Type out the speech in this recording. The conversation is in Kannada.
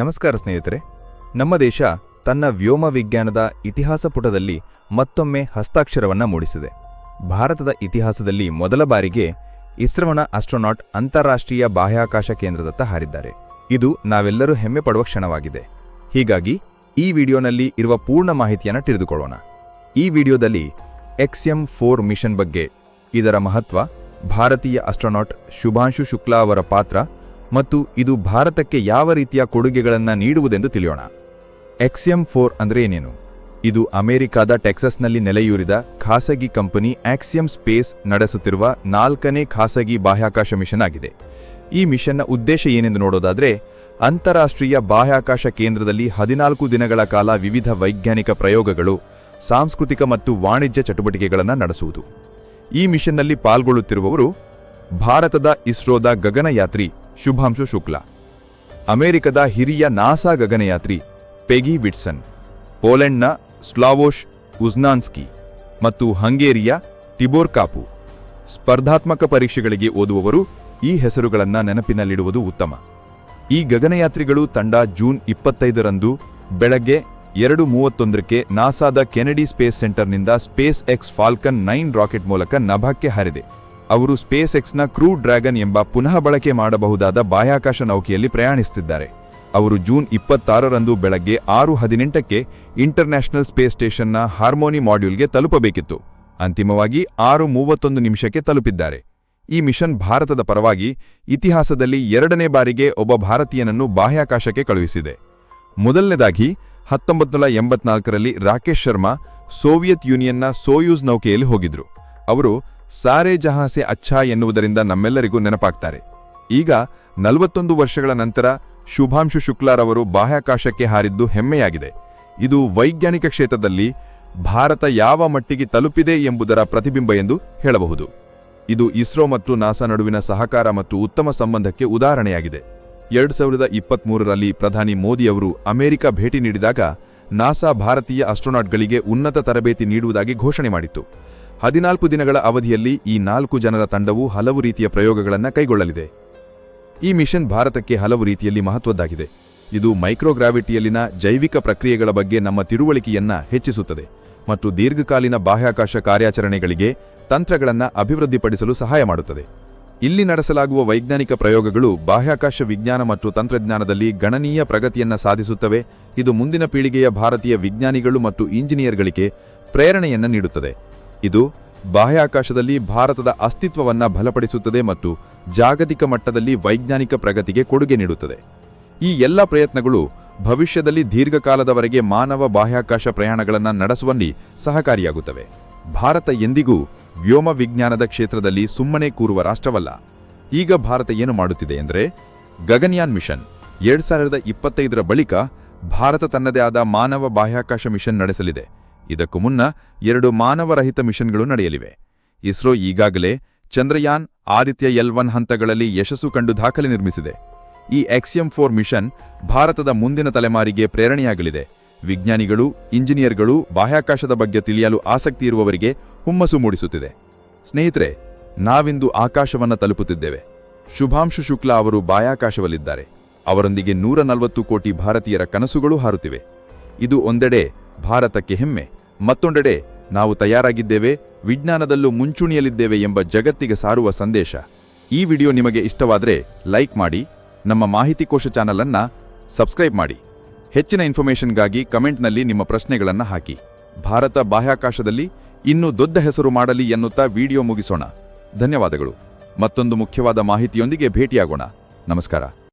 ನಮಸ್ಕಾರ ಸ್ನೇಹಿತರೆ. ನಮ್ಮ ದೇಶ ತನ್ನ ವ್ಯೋಮ ವಿಜ್ಞಾನದ ಇತಿಹಾಸ ಪುಟದಲ್ಲಿ ಮತ್ತೊಮ್ಮೆ ಹಸ್ತಾಕ್ಷರವನ್ನ ಮೂಡಿಸಿದೆ. ಭಾರತದ ಇತಿಹಾಸದಲ್ಲಿ ಮೊದಲ ಬಾರಿಗೆ ಇಸ್ರೋನ ಆಸ್ಟ್ರೋನಾಟ್ ಅಂತಾರಾಷ್ಟ್ರೀಯ ಬಾಹ್ಯಾಕಾಶ ಕೇಂದ್ರದತ್ತ ಹಾರಿದ್ದಾರೆ. ಇದು ನಾವೆಲ್ಲರೂ ಹೆಮ್ಮೆ ಪಡುವ ಕ್ಷಣವಾಗಿದೆ. ಹೀಗಾಗಿ ಈ ವಿಡಿಯೋನಲ್ಲಿ ಇರುವ ಪೂರ್ಣ ಮಾಹಿತಿಯನ್ನು ತಿಳಿದುಕೊಳ್ಳೋಣ. ಈ ವಿಡಿಯೋದಲ್ಲಿ ಎಕ್ಸ್ಎಂ ಫೋರ್ ಮಿಷನ್ ಬಗ್ಗೆ, ಇದರ ಮಹತ್ವ ಭಾರತೀಯ ಆಸ್ಟ್ರೋನಾಟ್ ಶುಭಾಂಶು ಶುಕ್ಲಾ ಅವರ ಪಾತ್ರ ಮತ್ತು ಇದು ಭಾರತಕ್ಕೆ ಯಾವ ರೀತಿಯ ಕೊಡುಗೆಗಳನ್ನು ನೀಡುವುದೆಂದು ತಿಳಿಯೋಣ. ಎಕ್ಸ್ಎಂ ಫೋರ್ ಅಂದರೆ ಏನೇನು? ಇದು ಅಮೆರಿಕಾದ ಟೆಕ್ಸಸ್ನಲ್ಲಿ ನೆಲೆಯೂರಿದ ಖಾಸಗಿ ಕಂಪನಿ ಆಕ್ಸಿಯಂ ಸ್ಪೇಸ್ ನಡೆಸುತ್ತಿರುವ ನಾಲ್ಕನೇ ಖಾಸಗಿ ಬಾಹ್ಯಾಕಾಶ ಮಿಷನ್ ಆಗಿದೆ. ಈ ಮಿಷನ್ನ ಉದ್ದೇಶ ಏನೆಂದು ನೋಡೋದಾದರೆ, ಅಂತಾರಾಷ್ಟ್ರೀಯ ಬಾಹ್ಯಾಕಾಶ ಕೇಂದ್ರದಲ್ಲಿ ಹದಿನಾಲ್ಕು ದಿನಗಳ ಕಾಲ ವಿವಿಧ ವೈಜ್ಞಾನಿಕ ಪ್ರಯೋಗಗಳು, ಸಾಂಸ್ಕೃತಿಕ ಮತ್ತು ವಾಣಿಜ್ಯ ಚಟುವಟಿಕೆಗಳನ್ನು ನಡೆಸುವುದು. ಈ ಮಿಷನ್ನಲ್ಲಿ ಪಾಲ್ಗೊಳ್ಳುತ್ತಿರುವವರು ಭಾರತದ ಇಸ್ರೋದ ಗಗನಯಾತ್ರಿ ಶುಭಾಂಶು ಶುಕ್ಲಾ. ಅಮೆರಿಕದ ಹಿರಿಯ ನಾಸಾ ಗಗನಯಾತ್ರಿ ಪೆಗಿ ವಿಟ್ಸನ್, ಪೋಲೆಂಡ್ನ ಸ್ಲಾವೋಶ್ ಉಜ್ನಾನ್ಸ್ಕಿ ಮತ್ತು ಹಂಗೇರಿಯ ಟಿಬೋರ್ ಕಾಪು. ಸ್ಪರ್ಧಾತ್ಮಕ ಪರೀಕ್ಷೆಗಳಿಗೆ ಓದುವವರು ಈ ಹೆಸರುಗಳನ್ನು ನೆನಪಿನಲ್ಲಿಡುವುದು ಉತ್ತಮ. ಈ ಗಗನಯಾತ್ರಿಗಳು ತಂಡ ಜೂನ್ ಇಪ್ಪತ್ತೈದರಂದು ಬೆಳಗ್ಗೆ ಎರಡು ಮೂವತ್ತೊಂದಕ್ಕೆ ನಾಸಾದ ಕೆನಡಿ ಸ್ಪೇಸ್ ಸೆಂಟರ್ನಿಂದ SpaceX Falcon nine rocket ಮೂಲಕ ನಭಕ್ಕೆ ಹಾರಿದೆ. ಅವರು ಸ್ಪೇಸ್ ಎಕ್ಸ್ನ ಕ್ರೂ ಡ್ರ್ಯಾಗನ್ ಎಂಬ ಪುನಃ ಬಳಕೆ ಮಾಡಬಹುದಾದ ಬಾಹ್ಯಾಕಾಶ ನೌಕೆಯಲ್ಲಿ ಪ್ರಯಾಣಿಸುತ್ತಿದ್ದಾರೆ. ಅವರು ಜೂನ್ ಇಪ್ಪತ್ತಾರರಂದು ಬೆಳಗ್ಗೆ ಆರು ಹದಿನೆಂಟಕ್ಕೆ ಇಂಟರ್ನ್ಯಾಷನಲ್ ಸ್ಪೇಸ್ ಸ್ಟೇಷನ್ನ ಹಾರ್ಮೋನಿ ಮಾಡ್ಯೂಲ್ಗೆ ತಲುಪಬೇಕಿತ್ತು. ಅಂತಿಮವಾಗಿ ಆರು ಮೂವತ್ತೊಂದು ನಿಮಿಷಕ್ಕೆ ತಲುಪಿದ್ದಾರೆ. ಈ ಮಿಷನ್ ಭಾರತದ ಪರವಾಗಿ ಇತಿಹಾಸದಲ್ಲಿ ಎರಡನೇ ಬಾರಿಗೆ ಒಬ್ಬ ಭಾರತೀಯನನ್ನು ಬಾಹ್ಯಾಕಾಶಕ್ಕೆ ಕಳುಹಿಸಿದೆ. ಮೊದಲನೇದಾಗಿ ಹತ್ತೊಂಬತ್ತು ನೂರ ಎಂಬತ್ನಾಲ್ಕರಲ್ಲಿ ರಾಕೇಶ್ ಶರ್ಮಾ ಸೋವಿಯತ್ ಯೂನಿಯನ್ನ ಸೋಯೂಸ್ ನೌಕೆಯಲ್ಲಿ ಹೋಗಿದ್ರು. ಅವರು ಸಾರೆ ಜಹಾಸೆ ಅಚ್ಛಾ ಎನ್ನುವುದರಿಂದ ನಮ್ಮೆಲ್ಲರಿಗೂ ನೆನಪಾಗ್ತಾರೆ. ಈಗ ನಲವತ್ತೊಂದು ವರ್ಷಗಳ ನಂತರ ಶುಭಾಂಶು ಶುಕ್ಲಾರವರು ಬಾಹ್ಯಾಕಾಶಕ್ಕೆ ಹಾರಿದ್ದು ಹೆಮ್ಮೆಯಾಗಿದೆ. ಇದು ವೈಜ್ಞಾನಿಕ ಕ್ಷೇತ್ರದಲ್ಲಿ ಭಾರತ ಯಾವ ಮಟ್ಟಿಗೆ ತಲುಪಿದೆ ಎಂಬುದರ ಪ್ರತಿಬಿಂಬ ಎಂದು ಹೇಳಬಹುದು. ಇದು ಇಸ್ರೋ ಮತ್ತು ನಾಸಾ ನಡುವಿನ ಸಹಕಾರ ಮತ್ತು ಉತ್ತಮ ಸಂಬಂಧಕ್ಕೆ ಉದಾಹರಣೆಯಾಗಿದೆ. ಎರಡು ಸಾವಿರದ ಇಪ್ಪತ್ಮೂರರಲ್ಲಿ ಪ್ರಧಾನಿ ಮೋದಿಯವರು ಅಮೆರಿಕ ಭೇಟಿ ನೀಡಿದಾಗ ನಾಸಾ ಭಾರತೀಯ ಅಸ್ಟ್ರೋನಾಟ್ಗಳಿಗೆ ಉನ್ನತ ತರಬೇತಿ ನೀಡುವುದಾಗಿ ಘೋಷಣೆ ಮಾಡಿತ್ತು. ಹದಿನಾಲ್ಕು ದಿನಗಳ ಅವಧಿಯಲ್ಲಿ ಈ ನಾಲ್ಕು ಜನರ ತಂಡವು ಹಲವು ರೀತಿಯ ಪ್ರಯೋಗಗಳನ್ನು ಕೈಗೊಳ್ಳಲಿದೆ. ಈ ಮಿಷನ್ ಭಾರತಕ್ಕೆ ಹಲವು ರೀತಿಯಲ್ಲಿ ಮಹತ್ವದ್ದಾಗಿದೆ. ಇದು ಮೈಕ್ರೋಗ್ರಾವಿಟಿಯಲ್ಲಿನ ಜೈವಿಕ ಪ್ರಕ್ರಿಯೆಗಳ ಬಗ್ಗೆ ನಮ್ಮ ತಿಳುವಳಿಕೆಯನ್ನ ಹೆಚ್ಚಿಸುತ್ತದೆ ಮತ್ತು ದೀರ್ಘಕಾಲೀನ ಬಾಹ್ಯಾಕಾಶ ಕಾರ್ಯಾಚರಣೆಗಳಿಗೆ ತಂತ್ರಗಳನ್ನು ಅಭಿವೃದ್ಧಿಪಡಿಸಲು ಸಹಾಯ ಮಾಡುತ್ತದೆ. ಇಲ್ಲಿ ನಡೆಸಲಾಗುವ ವೈಜ್ಞಾನಿಕ ಪ್ರಯೋಗಗಳು ಬಾಹ್ಯಾಕಾಶ ವಿಜ್ಞಾನ ಮತ್ತು ತಂತ್ರಜ್ಞಾನದಲ್ಲಿ ಗಣನೀಯ ಪ್ರಗತಿಯನ್ನ ಸಾಧಿಸುತ್ತವೆ. ಇದು ಮುಂದಿನ ಪೀಳಿಗೆಯ ಭಾರತೀಯ ವಿಜ್ಞಾನಿಗಳು ಮತ್ತು ಇಂಜಿನಿಯರ್ಗಳಿಗೆ ಪ್ರೇರಣೆಯನ್ನು ನೀಡುತ್ತದೆ. ಇದು ಬಾಹ್ಯಾಕಾಶದಲ್ಲಿ ಭಾರತದ ಅಸ್ತಿತ್ವವನ್ನು ಬಲಪಡಿಸುತ್ತದೆ ಮತ್ತು ಜಾಗತಿಕ ಮಟ್ಟದಲ್ಲಿ ವೈಜ್ಞಾನಿಕ ಪ್ರಗತಿಗೆ ಕೊಡುಗೆ ನೀಡುತ್ತದೆ. ಈ ಎಲ್ಲ ಪ್ರಯತ್ನಗಳು ಭವಿಷ್ಯದಲ್ಲಿ ದೀರ್ಘಕಾಲದವರೆಗೆ ಮಾನವ ಬಾಹ್ಯಾಕಾಶ ಪ್ರಯಾಣಗಳನ್ನು ನಡೆಸುವಲ್ಲಿ ಸಹಕಾರಿಯಾಗುತ್ತವೆ. ಭಾರತ ಎಂದಿಗೂ ವ್ಯೋಮ ವಿಜ್ಞಾನದ ಕ್ಷೇತ್ರದಲ್ಲಿ ಸುಮ್ಮನೆ ಕೂರುವ ರಾಷ್ಟ್ರವಲ್ಲ. ಈಗ ಭಾರತ ಏನು ಮಾಡುತ್ತಿದೆ ಎಂದರೆ ಗಗನ್ಯಾನ್ ಮಿಷನ್ ಎರಡು ಸಾವಿರದ ಇಪ್ಪತ್ತೈದರ ಬಳಿಕ ಭಾರತ ತನ್ನದೇ ಆದ ಮಾನವ ಬಾಹ್ಯಾಕಾಶ ಮಿಷನ್ ನಡೆಸಲಿದೆ. ಇದಕ್ಕೂ ಮುನ್ನ ಎರಡು ಮಾನವರಹಿತ ಮಿಷನ್ಗಳು ನಡೆಯಲಿವೆ. ಇಸ್ರೋ ಈಗಾಗಲೇ ಚಂದ್ರಯಾನ್ ಆದಿತ್ಯ ಎಲ್ ಒನ್ ಹಂತಗಳಲ್ಲಿ ಯಶಸ್ಸು ಕಂಡು ದಾಖಲೆ ನಿರ್ಮಿಸಿದೆ. ಈ ಎಕ್ಸಿಎಂ ಫೋರ್ ಮಿಷನ್ ಭಾರತದ ಮುಂದಿನ ತಲೆಮಾರಿಗೆ ಪ್ರೇರಣೆಯಾಗಲಿದೆ. ವಿಜ್ಞಾನಿಗಳು, ಇಂಜಿನಿಯರ್ಗಳು ಬಾಹ್ಯಾಕಾಶದ ಬಗ್ಗೆ ತಿಳಿಯಲು ಆಸಕ್ತಿ ಇರುವವರಿಗೆ ಹುಮ್ಮಸ್ಸು ಮೂಡಿಸುತ್ತಿದೆ. ಸ್ನೇಹಿತರೆ, ನಾವಿಂದು ಆಕಾಶವನ್ನು ತಲುಪುತ್ತಿದ್ದೇವೆ. ಶುಭಾಂಶು ಶುಕ್ಲಾ ಅವರು ಬಾಹ್ಯಾಕಾಶವಲ್ಲಿದ್ದಾರೆ. ಅವರೊಂದಿಗೆ ನೂರ ನಲವತ್ತು ಕೋಟಿ ಭಾರತೀಯರ ಕನಸುಗಳು ಹಾರುತ್ತಿವೆ. ಇದು ಒಂದೆಡೆ ಭಾರತಕ್ಕೆ ಹೆಮ್ಮೆ. ಮತ್ತೊಂದೆಡೆ ನಾವು ತಯಾರಾಗಿದ್ದೇವೆ, ವಿಜ್ಞಾನದಲ್ಲೂ ಮುಂಚೂಣಿಯಲ್ಲಿದ್ದೇವೆ ಎಂಬ ಜಗತ್ತಿಗೆ ಸಾರುವ ಸಂದೇಶ. ಈ ವಿಡಿಯೋ ನಿಮಗೆ ಇಷ್ಟವಾದರೆ ಲೈಕ್ ಮಾಡಿ, ನಮ್ಮ ಮಾಹಿತಿ ಕೋಶ ಚಾನಲನ್ನು ಸಬ್ಸ್ಕ್ರೈಬ್ ಮಾಡಿ. ಹೆಚ್ಚಿನ ಇನ್ಫಾರ್ಮೇಷನ್ಗಾಗಿ ಕಮೆಂಟ್ನಲ್ಲಿ ನಿಮ್ಮ ಪ್ರಶ್ನೆಗಳನ್ನು ಹಾಕಿ. ಭಾರತ ಬಾಹ್ಯಾಕಾಶದಲ್ಲಿ ಇನ್ನೂ ದೊಡ್ಡ ಹೆಸರು ಮಾಡಲಿ ಎನ್ನುತ್ತಾ ವಿಡಿಯೋ ಮುಗಿಸೋಣ. ಧನ್ಯವಾದಗಳು. ಮತ್ತೊಂದು ಮುಖ್ಯವಾದ ಮಾಹಿತಿಯೊಂದಿಗೆ ಭೇಟಿಯಾಗೋಣ. ನಮಸ್ಕಾರ.